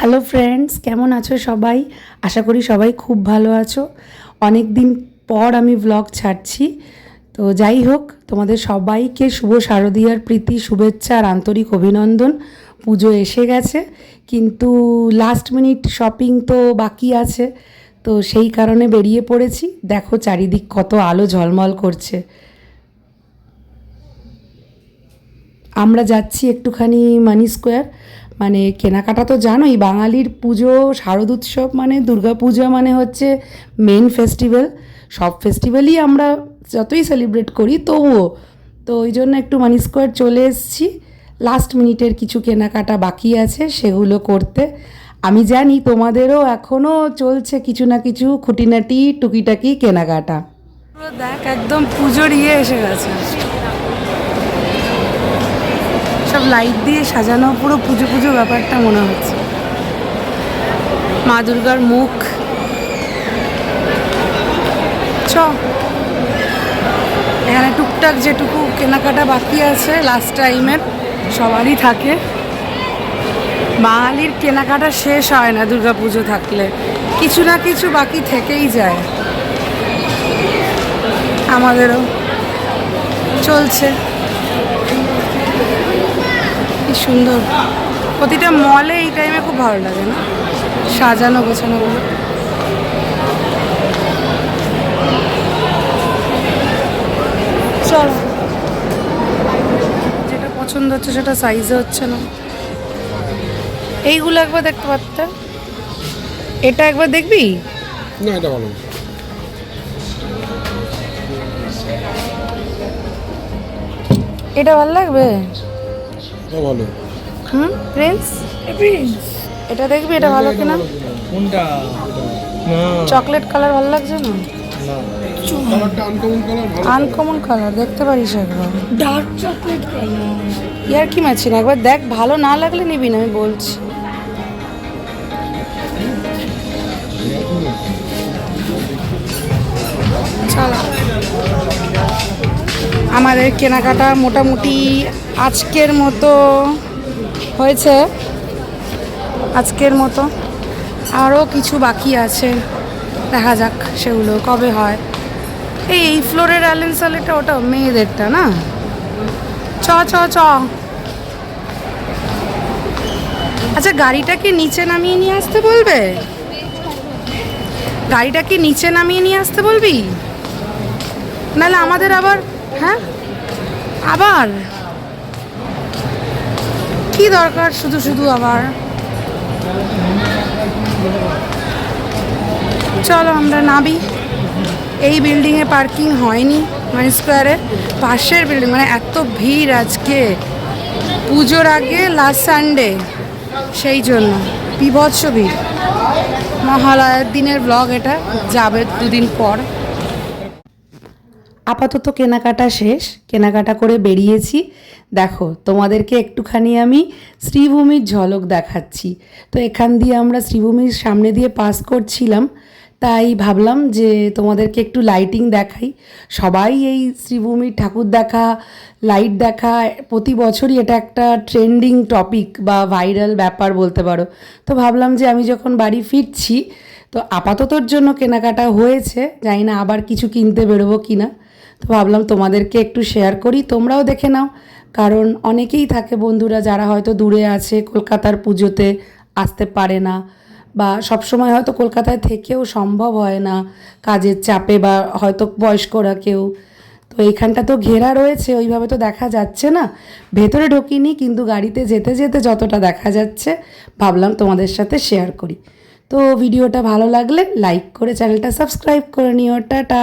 Hello friends কেমন আছো সবাই? আশা করি সবাই খুব ভালো আছো। অনেক দিন পর আমি ব্লগ ছাড়ছি। তো যাই হোক, তোমাদের সবাইকে শুভ শারদীয়ার প্রীতি, শুভেচ্ছা আর আন্তরিক অভিনন্দন। পুজো এসে গেছে, কিন্তু লাস্ট মিনিট শপিং তো বাকি আছে। তো সেই কারণে বেরিয়ে পড়েছি। দেখো চারিদিক কত আলো ঝলমল করছে। আমরা যাচ্ছি একটুখানি মানি স্কোয়ার মানে কেনাকাটা তো জানোই, বাঙালির পুজো, শারদ উৎসব মানে দুর্গা পূজা মানে হচ্ছে মেন ফেস্টিভ্যাল সব ফেস্টিভ্যালই আমরা যতই সেলিব্রেট করি তবুও। তো ওই জন্য একটু মানি স্কোয়ার চলে এসেছি। লাস্ট মিনিটের কিছু কেনাকাটা বাকি আছে, সেগুলো করতে। আমি জানি তোমাদেরও এখনও চলছে কিছু না কিছু খুঁটিনাটি, টুকিটাকি কেনাকাটা। দেখ, একদম পুজোর ইয়ে এসে গেছে। সব লাইট দিয়ে সাজানো পুরো পুজো পুজো ব্যাপারটা মনে হচ্ছে। মা দুর্গার মুখ। চ। এখানে টুকটাক যেটুকু কেনাকাটা বাকি আছে লাস্ট টাইমের সবারই থাকে। বাঙালির কেনাকাটা শেষ হয় না দুর্গা পুজো থাকলে। কিছু না কিছু বাকি থেকেই যায়। আমাদেরও। চলছে। সুন্দর। প্রতিটা মলে এই টাইমে খুব ভালো লাগে না? সাজানো গোছানোগুলো চল। যেটা পছন্দ হচ্ছে সেটা সাইজে হচ্ছে না। এইগুলো একবার দেখতে পারতে? এটা একবার দেখবি? না এটা ভালো এটা ভালো লাগবে? এটা ভালো। হুম প্রিন্স এটা দেখবি এটা ভালো কিনা? কোনটা? না। চকলেট কালার ভালো লাগছে না? আনকমন কালার ভালো আনকমন কালার দেখতে পারিস একবার। ডার্ক চকলেট কালার ইয়ার কি মারছি না একবার দেখ ভালো না লাগলে নিবি না আমি বলছি। চলো। আমাদের কেনাকাটা মোটামুটি আজকের মতো হয়েছে। আজকের মতো। আরও কিছু বাকি আছে। দেখা যাক সেগুলো কবে হয়। এই এই ফ্লোরের অ্যালেন্সালেটা ওটা মেয়েদেরটা, না? চ চ চ। আচ্ছা গাড়িটা কি নিচে নামিয়ে নিয়ে আসতে বলবে? গাড়িটা কি নিচে নামিয়ে নিয়ে আসতে বলবি? নাহলে আমাদের আবার হ্যাঁ? আবার? কি দরকার শুধু শুধু আবার? চলো আমরা নাবি এই বিল্ডিংয়ে পার্কিং হয়নি মাইন স্কোয়ারে। পাশের বিল্ডিং মানে এত ভিড় আজকে। পুজোর আগে লাস্ট সানডে সেই জন্য। বিভৎস ভিড়। মহালয়ার দিনের ব্লগ এটা, যাবে দুদিন পর। আপাতত কেনাকাটা শেষ। কেনাকাটা করে বেরিয়েছি। দেখো, তোমাদেরকে একটুখানি আমি শ্রীভূমির ঝলক দেখাচ্ছি। তো এখান দিয়ে আমরা শ্রীভূমির সামনে দিয়ে পাস করছিলাম। তাই ভাবলাম যে তোমাদেরকে একটু লাইটিং দেখাই। সবাই এই শ্রীভূমির ঠাকুর দেখা লাইট দেখা, প্রতি বছরই এটা একটা ট্রেন্ডিং টপিক বা ভাইরাল ব্যাপার বলতে পারো। তো ভাবলাম যে আমি যখন বাড়ি ফিরছি, তো আপাততর জন্য কেনাকাটা হয়েছে। জানি না আবার কিছু কিনতে বেরোবো কি না তো ভাবলাম তোমাদেরকে একটু শেয়ার করি, তোমরাও দেখে নাও। কারণ অনেকেই থাকে বন্ধুরা যারা হয়তো দূরে আছে, কলকাতার পুজোতে আসতে পারে না বা সবসময় হয়তো কলকাতায় থেকেও সম্ভব হয় না কাজের চাপে বা হয়তো বয়স্করা কেউ। তো এইখানটা তো ঘেরা রয়েছে, ওইভাবে তো দেখা যাচ্ছে না। ভেতরে ঢোকিনি, কিন্তু গাড়িতে যেতে যেতে যতটা দেখা যাচ্ছে, ভাবলাম তোমাদের সাথে শেয়ার করি। তো ভিডিওটা ভালো লাগলে লাইক করে চ্যানেলটা সাবস্ক্রাইব করে নিও। টাটা!